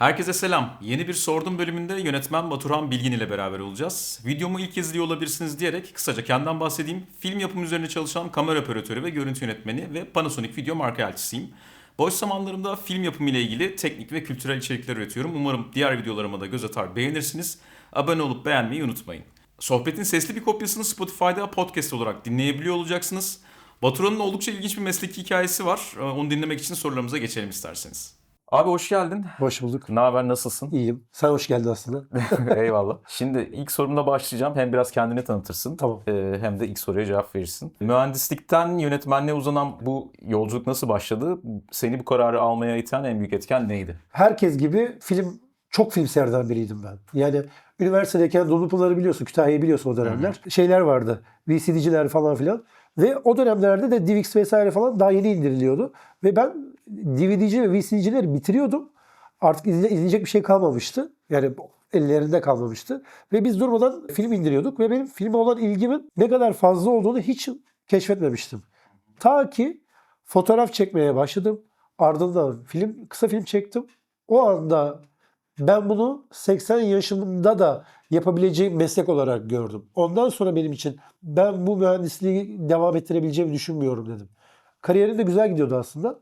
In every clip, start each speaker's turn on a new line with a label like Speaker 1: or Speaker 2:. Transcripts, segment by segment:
Speaker 1: Herkese selam. Yeni bir sordum bölümünde yönetmen Baturhan Bilgin ile beraber olacağız. Videomu ilk izliyor olabilirsiniz diyerek kısaca kendimden bahsedeyim. Film yapımı üzerine çalışan kamera operatörü ve görüntü yönetmeni ve Panasonic video marka elçisiyim. Boş zamanlarımda film yapımı ile ilgili teknik ve kültürel içerikler üretiyorum. Umarım diğer videolarıma da göz atar beğenirsiniz. Abone olup beğenmeyi unutmayın. Sohbetin sesli bir kopyasını Spotify'da podcast olarak dinleyebiliyor olacaksınız. Baturhan'ın oldukça ilginç bir mesleki hikayesi var. Ee, Onu dinlemek için sorularımıza geçelim isterseniz. Abi hoş geldin.
Speaker 2: Hoş bulduk.
Speaker 1: Ne haber, nasılsın?
Speaker 2: İyiyim. Sen hoş geldin aslında.
Speaker 1: Eyvallah. Şimdi ilk sorumla başlayacağım. Hem biraz kendini tanıtırsın.
Speaker 2: Tamam.
Speaker 1: e, hem de ilk soruya cevap verirsin. Mühendislikten yönetmenliğe uzanan bu yolculuk nasıl başladı? Seni bu kararı almaya iten en büyük etken neydi?
Speaker 2: Herkes gibi film çok film severden biriydim ben. Yani üniversitedeyken Dumlupınar'ı biliyorsun, Kütahya'yı biliyorsun o dönemler. Şeyler vardı. VCD'ciler falan filan. Ve o dönemlerde de DivX vesaire falan daha yeni indiriliyordu. Ve ben DVD'ci ve VCD'cileri bitiriyordum. Artık izle- izleyecek bir şey kalmamıştı. Yani ellerinde kalmamıştı. Ve biz durmadan film indiriyorduk. Ve benim filme olan ilgimin ne kadar fazla olduğunu hiç keşfetmemiştim. Ta ki fotoğraf çekmeye başladım. Ardından film, kısa film çektim. O anda ben bunu 80 yaşımda da yapabileceğim meslek olarak gördüm. Ondan sonra benim için ben bu mühendisliği devam ettirebileceğimi düşünmüyorum dedim. Kariyerim de güzel gidiyordu aslında.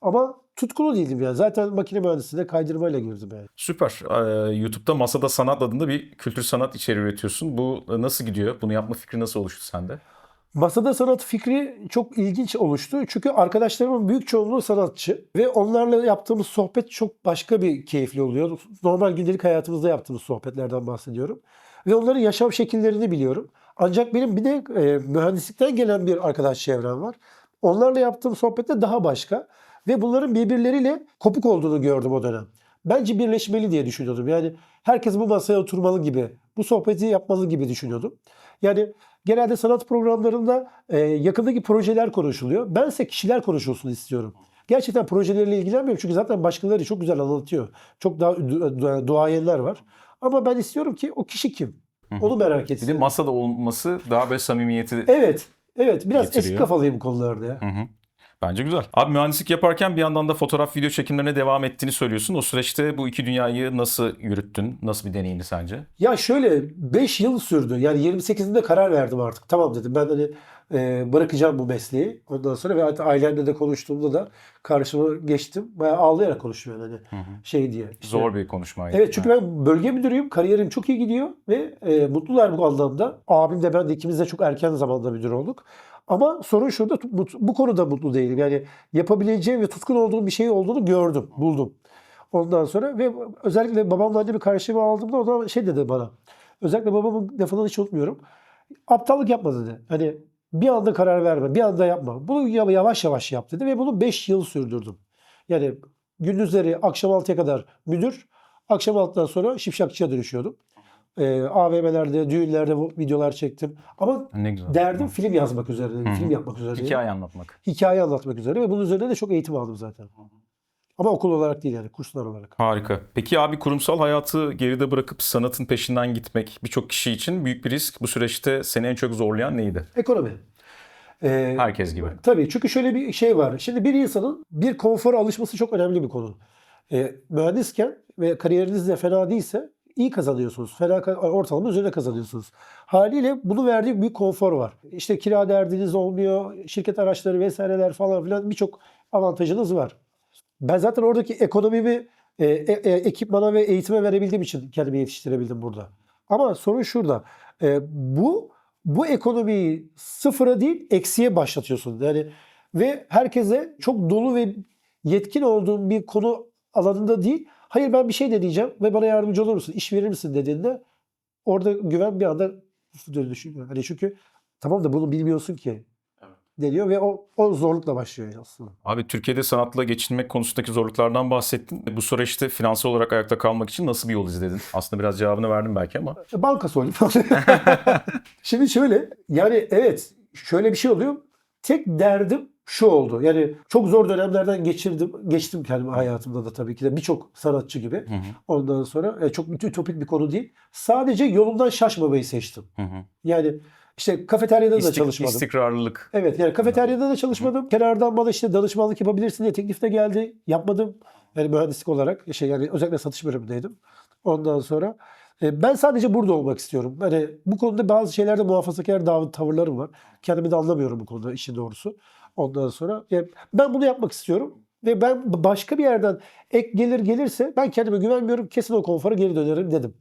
Speaker 2: Ama tutkulu değildim yani. Zaten makine mühendisliğine kaydırmayla girdim yani.
Speaker 1: Süper. Ee, YouTube'da Masada Sanat adında bir kültür sanat içeriği üretiyorsun. Bu nasıl gidiyor? Bunu yapma fikri nasıl oluştu sende?
Speaker 2: Masada sanat fikri çok ilginç oluştu. Çünkü arkadaşlarımın büyük çoğunluğu sanatçı ve onlarla yaptığımız sohbet çok başka bir keyifli oluyor. Normal gündelik hayatımızda yaptığımız sohbetlerden bahsediyorum. Ve onların yaşam şekillerini biliyorum. Ancak benim bir de e, mühendislikten gelen bir arkadaş çevrem var. Onlarla yaptığım sohbette daha başka. Ve bunların birbirleriyle kopuk olduğunu gördüm o dönem. Bence birleşmeli diye düşünüyordum. Yani herkes bu masaya oturmalı gibi, bu sohbeti yapmalı gibi düşünüyordum. Yani genelde sanat programlarında e, yakındaki projeler konuşuluyor. Bense kişiler konuşulsun istiyorum. Gerçekten projeleriyle ilgilenmiyorum çünkü zaten başkaları çok güzel anlatıyor. Çok daha du- du- duayenler var. Ama ben istiyorum ki o kişi kim? Onu merak
Speaker 1: Bir de
Speaker 2: etsin.
Speaker 1: masada olması daha böyle samimiyeti
Speaker 2: Evet. Evet biraz eski
Speaker 1: Getiriyor.
Speaker 2: kafalıyım bu konularda ya.
Speaker 1: Hı hı. Bence güzel. Abi mühendislik yaparken bir yandan da fotoğraf video çekimlerine devam ettiğini söylüyorsun. O süreçte bu iki dünyayı nasıl yürüttün? Nasıl bir deneyimdi sence?
Speaker 2: Ya şöyle 5 yıl sürdü. Yani 28'inde karar verdim artık. Tamam dedim ben hani e, bırakacağım bu mesleği. Ondan sonra ve hatta ailemle de konuştuğumda da karşıma geçtim. Bayağı ağlayarak konuştum yani hani şey diye. işte-
Speaker 1: Zor bir konuşmaydı.
Speaker 2: Evet çünkü ben bölge müdürüyüm. Kariyerim çok iyi gidiyor ve e, mutlular bu anlamda. Abim de ben de ikimiz de çok erken zamanda müdür olduk. Ama sorun şurada bu konuda mutlu değilim. Yani yapabileceğim ve tutkun olduğum bir şey olduğunu gördüm, buldum. Ondan sonra ve özellikle babamla annemi karşıma aldığımda o da şey dedi bana. Özellikle babamın lafını hiç unutmuyorum. Aptallık yapma dedi. Hani bir anda karar verme, bir anda yapma. Bunu ya- yavaş yavaş yap dedi ve bunu 5 yıl sürdürdüm. Yani gündüzleri akşam 6'ya kadar müdür, akşam 6'dan sonra şipşakçıya dönüşüyordum. Ee, AVM'lerde, düğünlerde bu videolar çektim. Ama
Speaker 1: Ne güzel.
Speaker 2: derdim
Speaker 1: Hı.
Speaker 2: film yazmak üzerine,
Speaker 1: Hı.
Speaker 2: film yapmak üzerine.
Speaker 1: Hikaye anlatmak.
Speaker 2: Hikaye anlatmak üzere ve bunun üzerine de çok eğitim aldım zaten. Ama okul olarak değil yani kurslar olarak.
Speaker 1: Harika. Peki abi kurumsal hayatı geride bırakıp sanatın peşinden gitmek birçok kişi için büyük bir risk. Bu süreçte seni en çok zorlayan neydi?
Speaker 2: Ekonomi. Ee,
Speaker 1: Herkes gibi.
Speaker 2: Tabii çünkü şöyle bir şey var. Şimdi bir insanın bir konfora alışması çok önemli bir konu. Ee, mühendisken ve kariyeriniz de fena değilse iyi kazanıyorsunuz. Fena ortalama üzerine kazanıyorsunuz. Haliyle bunu verdiği büyük konfor var. İşte kira derdiniz olmuyor, şirket araçları vesaireler falan filan birçok avantajınız var. Ben zaten oradaki ekonomimi e, e, e, ekipmana ve eğitime verebildiğim için kendimi yetiştirebildim burada. Ama sorun şurada. E, bu bu ekonomiyi sıfıra değil eksiye başlatıyorsun. Yani ve herkese çok dolu ve yetkin olduğum bir konu alanında değil. Hayır ben bir şey deneyeceğim ve bana yardımcı olur musun? İş verir misin dediğinde orada güven bir anda dönüşüyor. Hani çünkü tamam da bunu bilmiyorsun ki deniyor ve o, o zorlukla başlıyor aslında.
Speaker 1: Abi Türkiye'de sanatla geçinmek konusundaki zorluklardan bahsettin. Bu süreçte finansal olarak ayakta kalmak için nasıl bir yol izledin? Aslında biraz cevabını verdim belki ama.
Speaker 2: E, Banka soydu falan. Şimdi şöyle yani evet şöyle bir şey oluyor. Tek derdim şu oldu. Yani çok zor dönemlerden geçirdim. Geçtim kendimi hayatımda da tabii ki de birçok sanatçı gibi.
Speaker 1: Hı hı,
Speaker 2: Ondan sonra e, çok ütopik bir konu değil. Sadece yolumdan şaşmamayı seçtim.
Speaker 1: hı hı.
Speaker 2: Yani İşte kafeteryada da
Speaker 1: İstik-
Speaker 2: çalışmadım.
Speaker 1: istikrarlılık.
Speaker 2: Evet yani kafeteryada da çalışmadım. Kenardan bana işte danışmanlık yapabilirsin diye teklif de geldi. Yapmadım. Yani mühendislik olarak şey yani özellikle satış bölümündeydim. Ondan sonra e, ben sadece burada olmak istiyorum. Hani bu konuda bazı şeylerde muhafazakar dav- tavırlarım var. Kendimi de anlamıyorum bu konuda işin doğrusu. Ondan sonra e, ben bunu yapmak istiyorum. Ve ben başka bir yerden ek gelir gelirse ben kendime güvenmiyorum. Kesin o konfora geri dönerim dedim.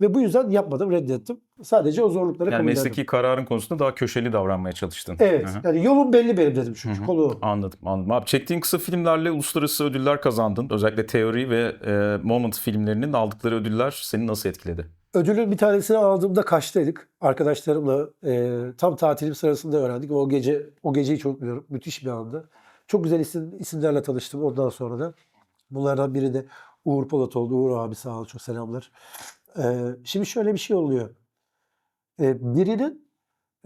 Speaker 2: Ve bu yüzden yapmadım, reddettim. Sadece o zorlukları
Speaker 1: Yani
Speaker 2: kabullendim.
Speaker 1: mesleki kararın konusunda daha köşeli davranmaya çalıştın.
Speaker 2: Evet.
Speaker 1: Hı hı.
Speaker 2: Yani yolum belli benim dedim çünkü. Konu o.
Speaker 1: Anladım, anladım. Abi çektiğin kısa filmlerle uluslararası ödüller kazandın. Özellikle Teori ve e, Moment filmlerinin aldıkları ödüller seni nasıl etkiledi?
Speaker 2: Ödülün bir tanesini aldığımda kaçtaydık. Arkadaşlarımla e, tam tatilim sırasında öğrendik. O gece o geceyi çok biliyorum. Müthiş bir andı. Çok güzel isim, isimlerle tanıştım ondan sonra da. Bunlardan biri de Uğur Polat oldu. Uğur abi sağ ol çok selamlar. Şimdi şöyle bir şey oluyor. Birinin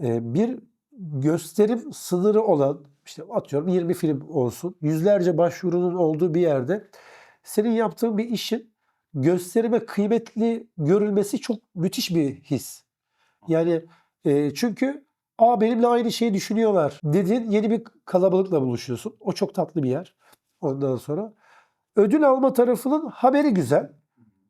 Speaker 2: bir gösterim sınırı olan işte atıyorum 20 film olsun. Yüzlerce başvurunun olduğu bir yerde senin yaptığın bir işin gösterime kıymetli görülmesi çok müthiş bir his. Yani e, çünkü Aa benimle aynı şeyi düşünüyorlar dediğin yeni bir kalabalıkla buluşuyorsun. O çok tatlı bir yer. Ondan sonra ödül alma tarafının haberi güzel.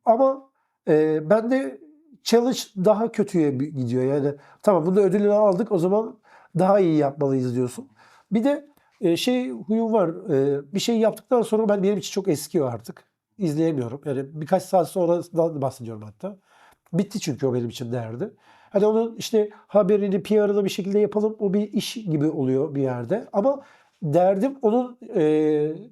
Speaker 2: Ama e, bende challenge daha kötüye gidiyor. Yani tamam bunda ödülünü aldık o zaman daha iyi yapmalıyız diyorsun. Bir de e, şey huyum var. e, bir şey yaptıktan sonra ben benim için çok eskiyor artık. İzleyemiyorum. Yani birkaç saat sonradan bahsediyorum hatta. Bitti çünkü o benim için değerdi. Hani onun işte haberini, PR'ını bir şekilde yapalım. O bir iş gibi oluyor bir yerde. Ama derdim onun e,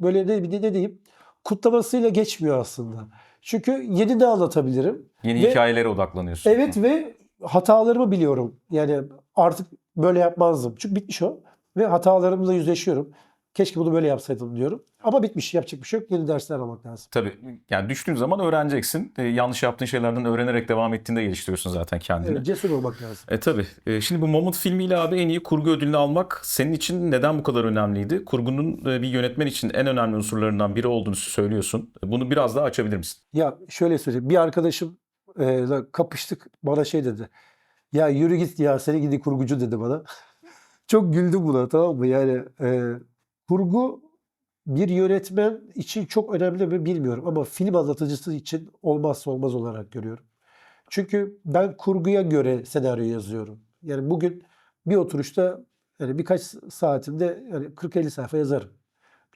Speaker 2: böyle ne, ne diyeyim kutlamasıyla geçmiyor aslında. Çünkü yeni de anlatabilirim.
Speaker 1: Yeni
Speaker 2: Ve-
Speaker 1: hikayelere odaklanıyorsun.
Speaker 2: Evet ve hatalarımı biliyorum. Yani artık böyle yapmazdım. Çünkü bitmiş o. Ve hatalarımla yüzleşiyorum. Keşke bunu böyle yapsaydım diyorum. Ama bitmiş. Yapacak bir şey yok. Yeni dersler almak lazım.
Speaker 1: Tabii. Yani düştüğün zaman öğreneceksin. E, yanlış yaptığın şeylerden öğrenerek devam ettiğinde geliştiriyorsun zaten kendini.
Speaker 2: Evet, cesur olmak lazım.
Speaker 1: E tabii. E, şimdi bu Moment filmiyle abi en iyi kurgu ödülünü almak senin için neden bu kadar önemliydi? Kurgunun e, bir yönetmen için en önemli unsurlarından biri olduğunu söylüyorsun. E, Bunu biraz daha açabilir misin?
Speaker 2: Ya şöyle söyleyeyim. Bir arkadaşım e, kapıştık. Bana şey dedi. Ya yürü git ya seni gidi kurgucu dedi bana. Çok güldüm buna tamam mı? Yani e, kurgu bir yönetmen için çok önemli mi bilmiyorum ama film anlatıcısı için olmazsa olmaz olarak görüyorum. Çünkü ben kurguya göre senaryo yazıyorum. Yani bugün bir oturuşta yani birkaç saatimde yani 40-50 sayfa yazarım.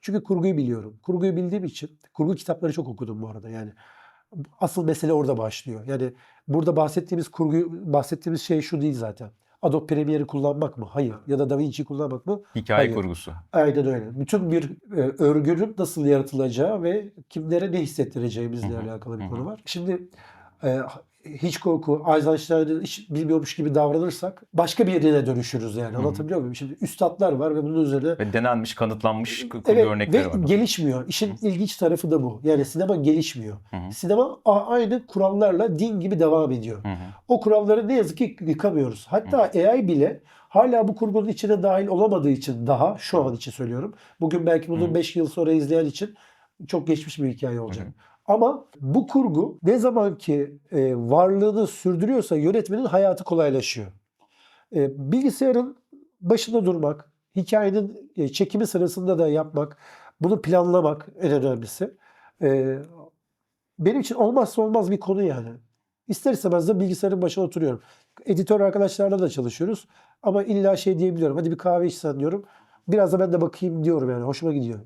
Speaker 2: Çünkü kurguyu biliyorum. Kurguyu bildiğim için kurgu kitapları çok okudum bu arada yani. Asıl mesele orada başlıyor. Yani burada bahsettiğimiz kurgu bahsettiğimiz şey şu değil zaten. Adobe Premiere'i kullanmak mı? Hayır. Ya da DaVinci'yi kullanmak mı?
Speaker 1: Hikaye
Speaker 2: Hayır.
Speaker 1: kurgusu.
Speaker 2: Aynen öyle. Bütün bir e, örgünün nasıl yaratılacağı ve kimlere ne hissettireceğimizle alakalı bir konu var. Şimdi e, Hitchcock'u, Eisenstein'ı hiç bilmiyormuş gibi davranırsak başka bir yerine dönüşürüz yani.
Speaker 1: Hı hı.
Speaker 2: Anlatabiliyor muyum? Şimdi üstadlar var ve bunun üzerine
Speaker 1: Ve denenmiş, kanıtlanmış
Speaker 2: Evet
Speaker 1: örnekleri
Speaker 2: ve
Speaker 1: var.
Speaker 2: gelişmiyor. İşin ilginç tarafı da bu. Yani sinema gelişmiyor.
Speaker 1: Hı hı.
Speaker 2: Sinema aynı kurallarla din gibi devam ediyor.
Speaker 1: Hı hı.
Speaker 2: O kuralları ne yazık ki yıkamıyoruz. Hatta AI bile hala bu kurgunun içine dahil olamadığı için daha şu an için söylüyorum. Bugün belki bunu
Speaker 1: Hı.
Speaker 2: 5 yıl sonra izleyen için çok geçmiş bir hikaye olacak.
Speaker 1: Hı hı.
Speaker 2: Ama bu kurgu ne zaman ki e, varlığını sürdürüyorsa yönetmenin hayatı kolaylaşıyor. E, bilgisayarın başında durmak, hikayenin e, çekimi sırasında da yapmak, bunu planlamak en önemlisi. E, benim için olmazsa olmaz bir konu yani. İster istemez de bilgisayarın başına oturuyorum. Editör arkadaşlarla da çalışıyoruz. Ama illa şey diyebiliyorum. Hadi bir kahve içsen diyorum. Biraz da ben de bakayım diyorum yani. Hoşuma gidiyor.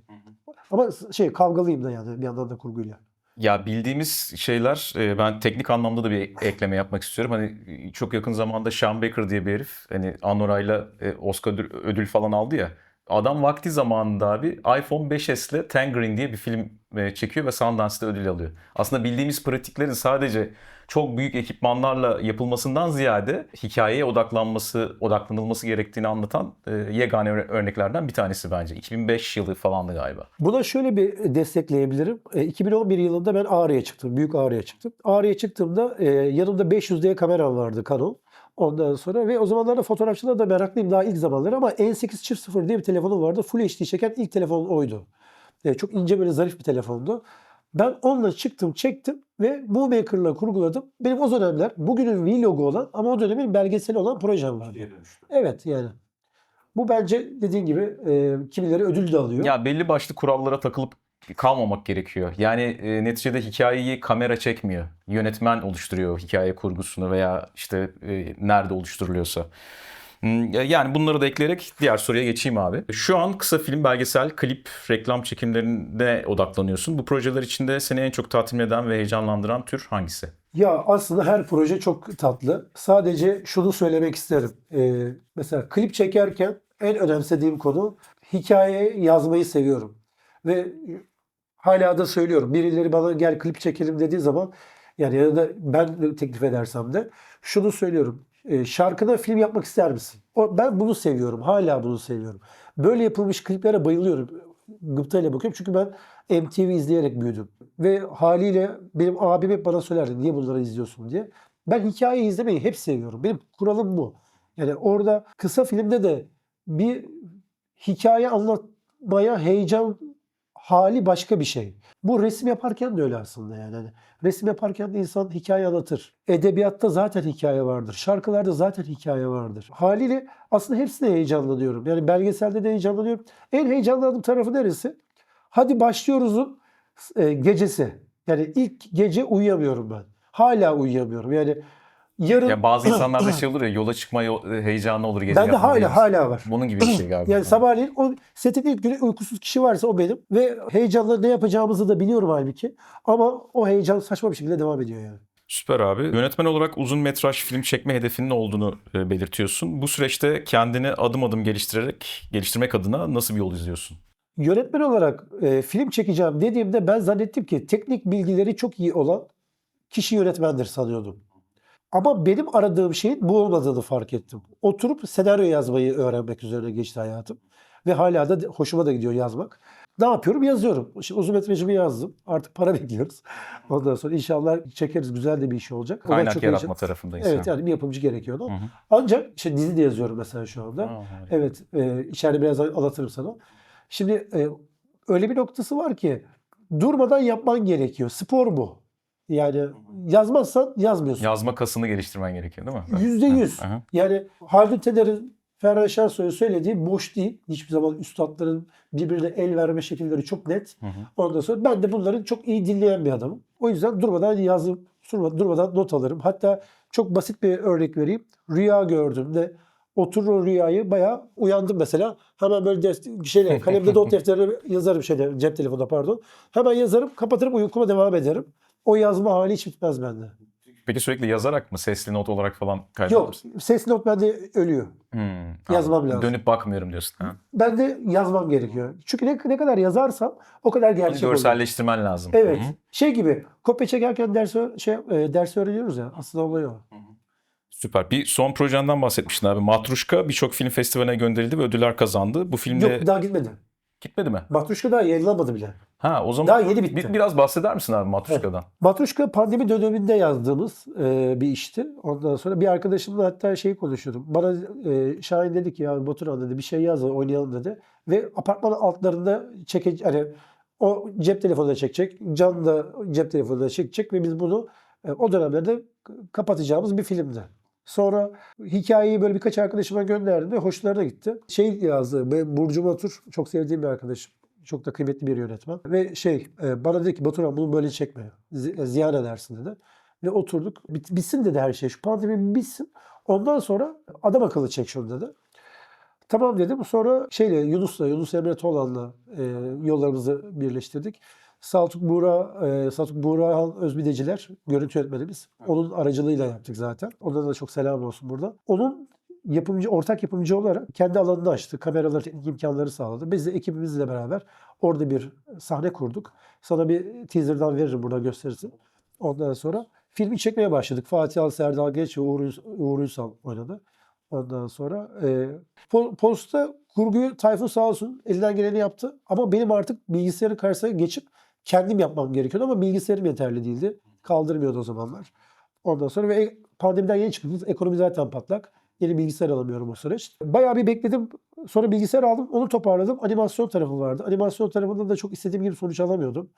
Speaker 2: Ama şey kavgalıyım da yani bir yandan da kurguyla.
Speaker 1: Ya bildiğimiz şeyler e, ben teknik anlamda da bir ekleme yapmak istiyorum. Hani e, çok yakın zamanda Sean Baker diye bir herif hani Anora'yla e, Oscar ödül, falan aldı ya. Adam vakti zamanında abi iPhone 5s ile Tangerine diye bir film çekiyor ve Sundance'da ödül alıyor. Aslında bildiğimiz pratiklerin sadece çok büyük ekipmanlarla yapılmasından ziyade hikayeye odaklanması, odaklanılması gerektiğini anlatan e, yegane örne- örneklerden bir tanesi bence. 2005 yılı falandı galiba.
Speaker 2: Buna şöyle bir destekleyebilirim. E, 2011 yılında ben Ağrı'ya çıktım. Büyük Ağrı'ya çıktım. Ağrı'ya çıktığımda e, yanımda 500D kameram vardı Canon. Ondan sonra ve o zamanlarda fotoğrafçılığa da meraklıyım daha ilk zamanları ama N8 çift sıfır diye bir telefonum vardı. Full HD çeken ilk telefon oydu. E, çok ince böyle zarif bir telefondu. Ben onunla çıktım, çektim ve Moonmaker'la kurguladım. Benim o dönemler bugünün vlogu olan ama o dönemin belgeseli olan projem vardı. Evet yani. Bu bence dediğin gibi e, kimileri ödül de alıyor.
Speaker 1: Ya belli başlı kurallara takılıp kalmamak gerekiyor. Yani e, neticede hikayeyi kamera çekmiyor. Yönetmen oluşturuyor hikaye kurgusunu veya işte e, nerede oluşturuluyorsa. Hmm, Yani bunları da ekleyerek diğer soruya geçeyim abi. Şu an kısa film, belgesel, klip, reklam çekimlerine odaklanıyorsun. Bu projeler içinde seni en çok tatmin eden ve heyecanlandıran tür hangisi?
Speaker 2: Ya aslında her proje çok tatlı. Sadece şunu söylemek isterim. Ee, mesela klip çekerken en önemsediğim konu hikaye yazmayı seviyorum. Ve hala da söylüyorum. Birileri bana gel klip çekelim dediği zaman yani ya da ben teklif edersem de şunu söylüyorum. Ee, şarkına film yapmak ister misin? O, ben bunu seviyorum. Hala bunu seviyorum. Böyle yapılmış kliplere bayılıyorum. Gıptayla bakıyorum. Çünkü ben MTV izleyerek büyüdüm. Ve haliyle benim abim hep bana söylerdi niye bunları izliyorsun diye. Ben hikaye izlemeyi hep seviyorum. Benim kuralım bu. Yani orada kısa filmde de bir hikaye anlatmaya heyecan hali başka bir şey. Bu resim yaparken de öyle aslında yani. Hani resim yaparken de insan hikaye anlatır. Edebiyatta zaten hikaye vardır. Şarkılarda zaten hikaye vardır. Haliyle aslında hepsine heyecanlanıyorum. Yani belgeselde de heyecanlanıyorum. En heyecanlandığım tarafı neresi? Hadi başlıyoruz'un e, gecesi. Yani ilk gece uyuyamıyorum ben. Hala uyuyamıyorum. Yani yarın
Speaker 1: Ya bazı insanlarda şey olur ya yola çıkma yo- heyecanı olur gece
Speaker 2: bende
Speaker 1: yapma
Speaker 2: hala
Speaker 1: diyorsun.
Speaker 2: hala var.
Speaker 1: Bunun gibi bir şey galiba.
Speaker 2: Yani sabahleyin o setin ilk günü uykusuz kişi varsa o benim. Ve heyecanla ne yapacağımızı da biliyorum halbuki. Ama o heyecan saçma bir şekilde devam ediyor yani.
Speaker 1: Süper abi. Yönetmen olarak uzun metraj film çekme hedefinin olduğunu e, belirtiyorsun. Bu süreçte kendini adım adım geliştirerek, geliştirmek adına nasıl bir yol izliyorsun?
Speaker 2: Yönetmen olarak e, film çekeceğim dediğimde ben zannettim ki teknik bilgileri çok iyi olan kişi yönetmendir sanıyordum. Ama benim aradığım şeyin bu olmadığını fark ettim. Oturup senaryo yazmayı öğrenmek üzerine geçti hayatım. Ve hala da hoşuma da gidiyor yazmak. Ne yapıyorum? Yazıyorum. Şimdi uzun metrajımı yazdım. Artık para bekliyoruz. Ondan sonra inşallah çekeriz. Güzel de bir iş olacak.
Speaker 1: Kaynak
Speaker 2: çok
Speaker 1: yaratma
Speaker 2: heyecan-
Speaker 1: tarafındayız.
Speaker 2: Evet yani bir yapımcı gerekiyordu.
Speaker 1: Hı hı.
Speaker 2: Ancak işte dizi de yazıyorum mesela şu anda.
Speaker 1: Harika.
Speaker 2: Evet, e, içeride biraz anlatırım sana. Şimdi e, öyle bir noktası var ki durmadan yapman gerekiyor. Spor bu. Yani yazmazsan yazmıyorsun.
Speaker 1: Yazma kasını geliştirmen gerekiyor değil mi?
Speaker 2: Yüzde yüz. Yani Haldun Tener'in Ferhan Şensoy'a söylediği boş değil. Hiçbir zaman üstadların birbirine el verme şekilleri çok net.
Speaker 1: Hı hı.
Speaker 2: Ondan sonra ben de bunların çok iyi dinleyen bir adamım. O yüzden durmadan yazıp durmadan, durmadan not alırım. Hatta çok basit bir örnek vereyim. Rüya gördüm de oturur o rüyayı bayağı uyandım mesela. Hemen böyle def- şeyle, kalemde not defterine yazarım şeyde cep telefonunda pardon. Hemen yazarım kapatırım uykuma devam ederim. O yazma hali hiç bitmez bende.
Speaker 1: Peki sürekli yazarak mı? Sesli not olarak falan kaydeder
Speaker 2: Yok
Speaker 1: misin?
Speaker 2: sesli not bende ölüyor.
Speaker 1: Hmm,
Speaker 2: Yazmam lazım.
Speaker 1: Dönüp bakmıyorum diyorsun. Ha?
Speaker 2: Ben de yazmam gerekiyor. Çünkü ne, ne kadar yazarsam o kadar gerçek oluyor.
Speaker 1: görselleştirmen lazım.
Speaker 2: Evet.
Speaker 1: Hı hı.
Speaker 2: Şey gibi kopya çekerken ders şey e, ders öğreniyoruz ya. Aslında olay o.
Speaker 1: Süper. Bir son projenden bahsetmiştin abi. Matruşka birçok film festivaline gönderildi ve ödüller kazandı. Bu filmde
Speaker 2: Yok daha gitmedi.
Speaker 1: Gitmedi mi?
Speaker 2: Matruşka daha yayınlanmadı bile.
Speaker 1: Ha o zaman
Speaker 2: Daha yeni bitti.
Speaker 1: bir, biraz bahseder misin abi Matruşka'dan?
Speaker 2: Matruşka pandemi döneminde yazdığımız e, bir işti. Ondan sonra bir arkadaşımla hatta şeyi konuşuyordum. Bana e, Şahin dedi ki ya Baturan dedi bir şey yaz oynayalım dedi. Ve apartman altlarında çeke hani o cep telefonuyla çekecek. Can da cep telefonuyla çekecek ve biz bunu e, o dönemlerde kapatacağımız bir filmdi. Sonra hikayeyi böyle birkaç arkadaşıma gönderdim ve hoşlarına gitti. Şey yazdı, ben Burcu Matur çok sevdiğim bir arkadaşım. Çok da kıymetli bir yönetmen. Ve şey e, bana dedi ki Baturan bunu böyle çekme. Zi- Ziyan edersin dedi. Ve oturduk. Bit- bitsin dedi her şey. Şu pandemi bitsin. Ondan sonra adam akıllı çek şunu dedi. Tamam dedim. Sonra şeyle Yunus'la, Yunus Emre Tolan'la e, yollarımızı birleştirdik. Saltuk Buğra, e, Saltuk Buğrahan Özbideciler, görüntü yönetmenimiz. Onun aracılığıyla yaptık zaten. Onlara da çok selam olsun burada. Onun yapımcı, ortak yapımcı olarak kendi alanını açtı. Kameraları, teknik imkanları sağladı. Biz de ekibimizle beraber orada bir sahne kurduk. Sana bir teaser'dan veririm burada gösterirsin. Ondan sonra filmi çekmeye başladık. Fatih Al, Serdal Geç ve Uğur, Uğur Ünsal oynadı. Ondan sonra e, po- posta kurguyu Tayfun sağ olsun elinden geleni yaptı. Ama benim artık bilgisayarın karşısına geçip kendim yapmam gerekiyordu ama bilgisayarım yeterli değildi. Kaldırmıyordu o zamanlar. Ondan sonra ve pandemiden yeni çıktık. Ekonomi zaten patlak. Yeni bilgisayar alamıyorum o süreç. Bayağı bir bekledim. Sonra bilgisayar aldım. Onu toparladım. Animasyon tarafı vardı. Animasyon tarafında da çok istediğim gibi sonuç alamıyordum.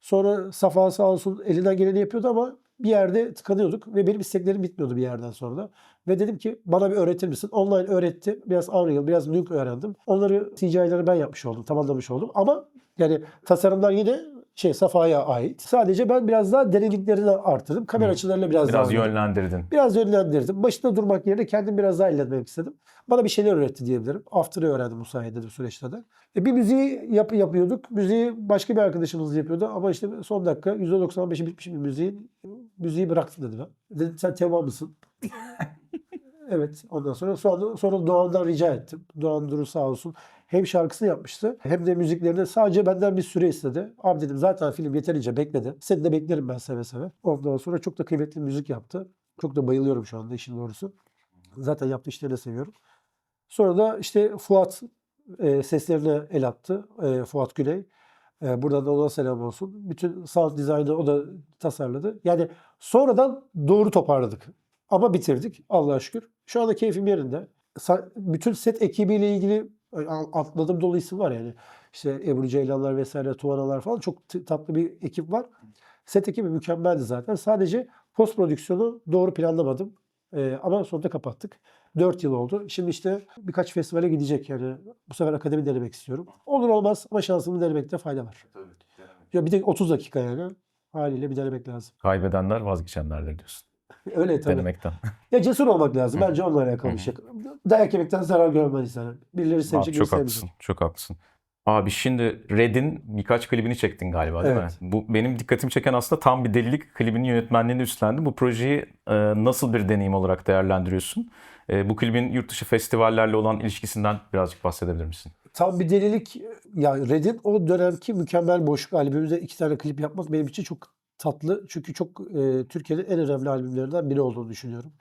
Speaker 2: Sonra Safa sağ olsun elinden geleni yapıyordu ama bir yerde tıkanıyorduk ve benim isteklerim bitmiyordu bir yerden sonra da. Ve dedim ki bana bir öğretir misin? Online öğretti. Biraz Unreal, biraz Nuke öğrendim. Onları CGI'ları ben yapmış oldum, tamamlamış oldum. Ama yani tasarımlar yine şey Safa'ya ait. Sadece ben biraz daha derinliklerini artırdım. Kamera
Speaker 1: Hı.
Speaker 2: açılarıyla biraz,
Speaker 1: Biraz
Speaker 2: daha oynadım.
Speaker 1: yönlendirdin.
Speaker 2: Biraz yönlendirdim. Başında durmak yerine kendim biraz daha ilerlemek istedim. Bana bir şeyler öğretti diyebilirim. After'ı öğrendim bu sayede de süreçte de. E bir müziği yap, yapıyorduk. Müziği başka bir arkadaşımız yapıyordu. Ama işte son dakika %95'i bitmiş bir müziğin müziği bıraktı dedi ben. Dedim sen Teoman mısın? evet. Ondan sonra sonra, sonra Doğan'dan rica ettim. Doğan Duru sağ olsun. Hem şarkısını yapmıştı hem de müziklerini sadece benden bir süre istedi. Abi dedim zaten film yeterince bekledi. Seni de beklerim ben seve seve. Ondan sonra çok da kıymetli müzik yaptı. Çok da bayılıyorum şu anda işin doğrusu. Zaten yaptığı işleri de seviyorum. Sonra da işte Fuat e, seslerine el attı. E, Fuat Güney. E, buradan da ona selam olsun. Bütün sound design'ı o da tasarladı. Yani sonradan doğru toparladık. Ama bitirdik Allah'a şükür. Şu anda keyfim yerinde. Bütün set ekibiyle ilgili a- atladığım dolu isim var yani. İşte Ebru Ceylanlar vesaire, Tuvanalar falan çok tatlı bir ekip var. Set ekibi mükemmeldi zaten. Sadece post prodüksiyonu doğru planlamadım. Ee, ama sonunda kapattık. 4 yıl oldu. Şimdi işte birkaç festivale gidecek yani. Bu sefer akademi denemek istiyorum. Olur olmaz ama şansımı denemekte fayda var. Ya bir de 30 dakika yani. Haliyle bir denemek lazım.
Speaker 1: Kaybedenler vazgeçenlerdir diyorsun.
Speaker 2: Öyle tabii.
Speaker 1: Denemekten.
Speaker 2: Ya cesur olmak lazım. Bence onunla alakalı bir şey. Dayak yemekten zarar görmez insan. Birileri
Speaker 1: Abi
Speaker 2: biri
Speaker 1: çok haklısın. Çok haklısın. Abi şimdi Red'in birkaç klibini çektin galiba değil
Speaker 2: Evet.
Speaker 1: mi? Bu benim dikkatimi çeken aslında tam bir delilik klibinin yönetmenliğini üstlendin. Bu projeyi e, nasıl bir deneyim olarak değerlendiriyorsun? E, bu klibin yurt dışı festivallerle olan ilişkisinden birazcık bahsedebilir misin?
Speaker 2: Tam bir delilik. Ya Red'in o dönemki mükemmel boşluk albümünde iki tane klip yapmak benim için çok tatlı. Çünkü çok e, Türkiye'nin en önemli albümlerinden biri olduğunu düşünüyorum.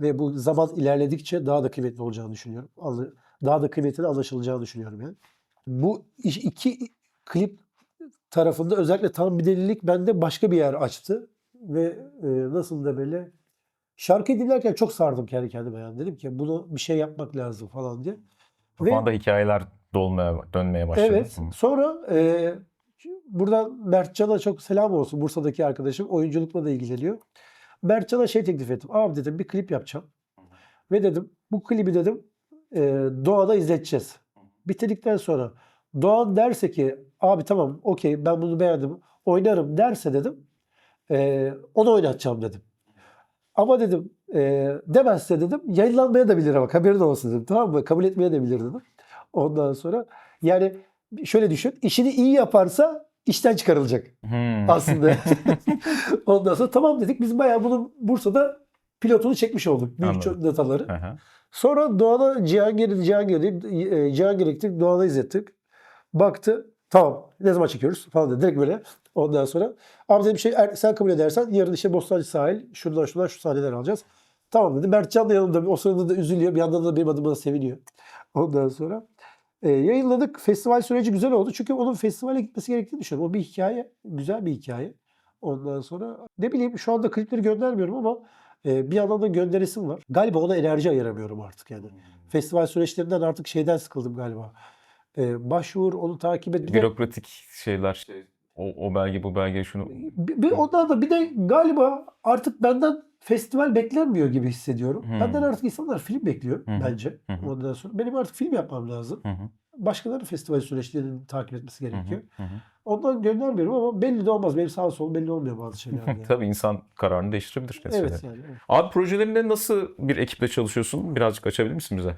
Speaker 2: Ve bu zaman ilerledikçe daha da kıymetli olacağını düşünüyorum. Daha da kıymetli anlaşılacağını düşünüyorum yani. Bu iki klip tarafında özellikle tam bir delilik bende başka bir yer açtı. Ve e, nasıl da böyle şarkıyı dinlerken çok sardım kendi kendime yani. Dedim ki bunu bir şey yapmak lazım falan diye. Ve-
Speaker 1: Kafanda hikayeler dolmaya, dönmeye başladı.
Speaker 2: Evet. Sonra e, buradan Mertcan'a çok selam olsun. Bursa'daki arkadaşım. Oyunculukla da ilgileniyor. Mertcan'a şey teklif ettim. Abi dedim bir klip yapacağım. Ve dedim bu klibi dedim e, Doğan'a izleteceğiz. Bitirdikten sonra Doğan derse ki abi tamam okey ben bunu beğendim oynarım derse dedim e, onu oynatacağım dedim. Ama dedim e, demezse dedim yayınlanmaya da bilir ama haberin olsun dedim. Tamam mı? Kabul etmeye de bilir dedim. Ondan sonra yani şöyle düşün. işini iyi yaparsa işten çıkarılacak
Speaker 1: Hmm.
Speaker 2: aslında. Ondan sonra tamam dedik. Biz bayağı bunun Bursa'da pilotunu çekmiş olduk. Büyük
Speaker 1: Anladım.
Speaker 2: çok dataları.
Speaker 1: Hı.
Speaker 2: Sonra Doğan'a Cihangir'i Cihangir deyip e, Cihangir gittik. Doğan'a izlettik. Baktı. Tamam. Ne zaman çekiyoruz? Falan dedi. Direkt böyle. Ondan sonra. Abi dedim şey "eğer sen kabul edersen yarın işte Bostancı sahil. Şuradan şuradan şu sahneler alacağız. Tamam dedi. Mertcan da yanımda. O sırada da üzülüyor. Bir yandan da benim adıma da seviniyor. Ondan sonra e, yayınladık. Festival süreci güzel oldu. Çünkü onun festivale gitmesi gerektiğini düşünüyorum. O bir hikaye. Güzel bir hikaye. Ondan sonra ne bileyim şu anda klipleri göndermiyorum ama e, bir yandan da gönderesim var. Galiba ona enerji ayıramıyorum artık yani. Festival süreçlerinden artık şeyden sıkıldım galiba. E, başvur, onu takip et.
Speaker 1: Bürokratik şeyler. O, o belge bu belge şunu.
Speaker 2: bir, bir ondan da bir de galiba artık benden festival beklenmiyor gibi hissediyorum.
Speaker 1: Hmm.
Speaker 2: Benden artık insanlar film bekliyor
Speaker 1: hı.
Speaker 2: bence.
Speaker 1: Hı.
Speaker 2: Ondan sonra benim artık film yapmam lazım.
Speaker 1: Hı,
Speaker 2: Başkalarının festival süreçlerini takip etmesi gerekiyor.
Speaker 1: hı hı.
Speaker 2: Ondan göndermiyorum ama belli de olmaz. Benim sağ sol belli olmuyor bazı şeyler. yani.
Speaker 1: Tabii insan kararını değiştirebilir.
Speaker 2: evet
Speaker 1: kesinlikle.
Speaker 2: yani. evet.
Speaker 1: Abi projelerinde nasıl bir ekiple çalışıyorsun? Birazcık açabilir misin bize?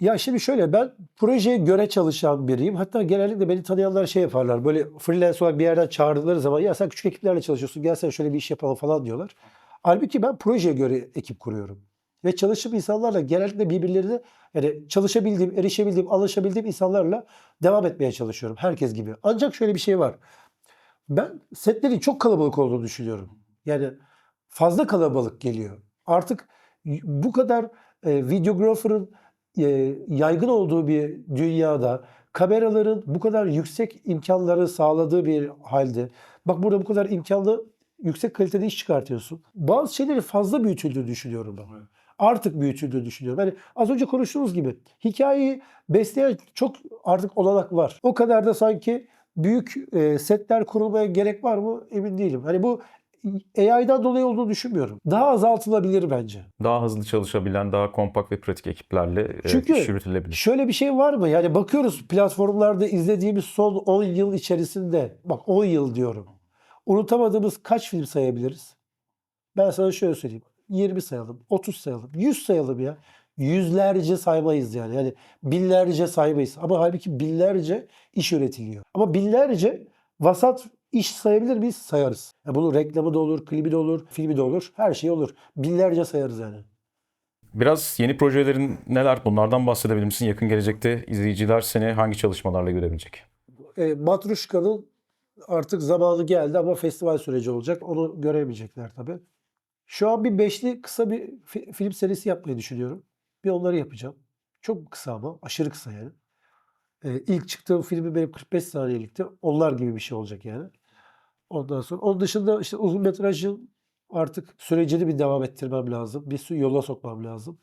Speaker 2: Ya şimdi şöyle ben projeye göre çalışan biriyim. Hatta genellikle beni tanıyanlar şey yaparlar. Böyle freelance olarak bir yerden çağırdıkları zaman ya sen küçük ekiplerle çalışıyorsun gel sen şöyle bir iş yapalım falan diyorlar. Halbuki ben projeye göre ekip kuruyorum. Ve çalıştığım insanlarla genellikle birbirlerine yani çalışabildiğim, erişebildiğim, anlaşabildiğim insanlarla devam etmeye çalışıyorum. Herkes gibi. Ancak şöyle bir şey var. Ben setlerin çok kalabalık olduğunu düşünüyorum. Yani fazla kalabalık geliyor. Artık bu kadar e, videographer'ın e, yaygın olduğu bir dünyada kameraların bu kadar yüksek imkanları sağladığı bir halde bak burada bu kadar imkanlı yüksek kalitede iş çıkartıyorsun. Bazı şeyleri fazla büyütüldüğünü düşünüyorum ben. Artık büyütüldüğünü düşünüyorum. Yani az önce konuştuğumuz gibi hikayeyi besleyen çok artık olanak var. O kadar da sanki büyük e, setler kurulmaya gerek var mı emin değilim. Hani bu AI'dan dolayı olduğunu düşünmüyorum. Daha azaltılabilir bence.
Speaker 1: Daha hızlı çalışabilen, daha kompakt ve pratik ekiplerle e,
Speaker 2: Çünkü
Speaker 1: iş yürütülebilir.
Speaker 2: Şöyle bir şey var mı? Yani bakıyoruz platformlarda izlediğimiz son 10 yıl içerisinde, bak 10 yıl diyorum. Unutamadığımız kaç film sayabiliriz? Ben sana şöyle söyleyeyim. 20 sayalım, 30 sayalım, 100 sayalım ya. Yüzlerce saymayız yani. Yani binlerce saymayız. Ama halbuki binlerce iş üretiliyor. Ama binlerce vasat iş sayabilir miyiz? Sayarız. Yani bunun reklamı da olur, klibi de olur, filmi de olur. Her şey olur. Binlerce sayarız yani.
Speaker 1: Biraz yeni projelerin neler? Bunlardan bahsedebilir misin? Yakın gelecekte izleyiciler seni hangi çalışmalarla görebilecek?
Speaker 2: E, Matruşka'nın artık zamanı geldi ama festival süreci olacak. Onu göremeyecekler tabii. Şu an bir beşli kısa bir fi- film serisi yapmayı düşünüyorum. Bir onları yapacağım. Çok kısa ama aşırı kısa yani. E, ilk çıktığım filmi benim 45 saniyelikti. Onlar gibi bir şey olacak yani. Ondan sonra onun dışında işte uzun metrajın artık sürecini bir devam ettirmem lazım. Bir yola sokmam lazım.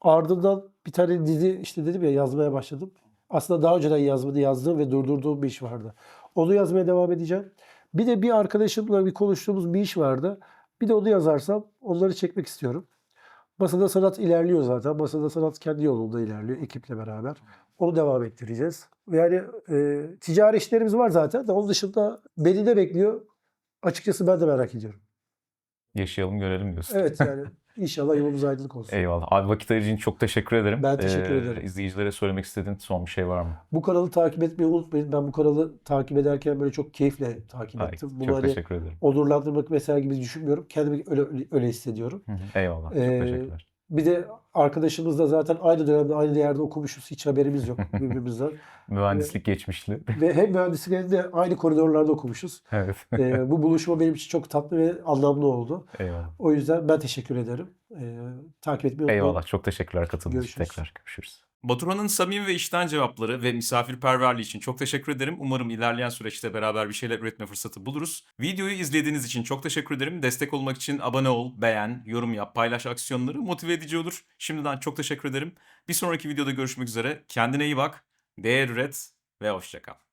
Speaker 2: Ardından bir tane dizi işte dedim ya yazmaya başladım. Aslında daha önceden yazmadı yazdığım ve durdurduğum bir iş vardı. Onu yazmaya devam edeceğim. Bir de bir arkadaşımla bir konuştuğumuz bir iş vardı. Bir de onu yazarsam onları çekmek istiyorum. Masada Sanat ilerliyor zaten. Masada Sanat kendi yolunda ilerliyor ekiple beraber. Onu devam ettireceğiz. Yani e, ticari işlerimiz var zaten de onun dışında beni ne bekliyor? Açıkçası ben de merak ediyorum.
Speaker 1: Yaşayalım görelim diyorsun.
Speaker 2: Evet yani inşallah yolumuz aydınlık olsun.
Speaker 1: Eyvallah. Abi vakit ayırdığın için çok teşekkür ederim.
Speaker 2: Ben teşekkür
Speaker 1: Ee,
Speaker 2: ederim.
Speaker 1: İzleyicilere söylemek istediğin son bir şey var mı?
Speaker 2: Bu kanalı takip etmeyi unutmayın. Ben bu kanalı takip ederken böyle çok keyifle takip
Speaker 1: Hayır,
Speaker 2: ettim. Bunu
Speaker 1: çok
Speaker 2: hani
Speaker 1: teşekkür ederim.
Speaker 2: onurlandırmak mesela gibi düşünmüyorum. Kendimi öyle, öyle, öyle hissediyorum.
Speaker 1: Hı hı. Eyvallah. Çok
Speaker 2: Ee,
Speaker 1: teşekkürler.
Speaker 2: Bir de arkadaşımızla zaten aynı dönemde aynı yerde okumuşuz. Hiç haberimiz yok birbirimizden.
Speaker 1: Mühendislik geçmişli.
Speaker 2: Ve hem mühendislik hem de aynı koridorlarda okumuşuz.
Speaker 1: evet.
Speaker 2: Ee, bu buluşma benim için çok tatlı ve anlamlı oldu.
Speaker 1: Eyvallah.
Speaker 2: O yüzden ben teşekkür ederim. Ee, takip etmeyi unutmayın.
Speaker 1: Eyvallah. Çok teşekkürler katıldığınız için. Tekrar görüşürüz.
Speaker 3: Baturan'ın samimi ve işten cevapları ve misafirperverliği için çok teşekkür ederim. Umarım ilerleyen süreçte beraber bir şeyler üretme fırsatı buluruz. Videoyu izlediğiniz için çok teşekkür ederim. Destek olmak için abone ol, beğen, yorum yap, paylaş aksiyonları motive edici olur. Şimdiden çok teşekkür ederim. Bir sonraki videoda görüşmek üzere. Kendine iyi bak, değer üret ve hoşça kal.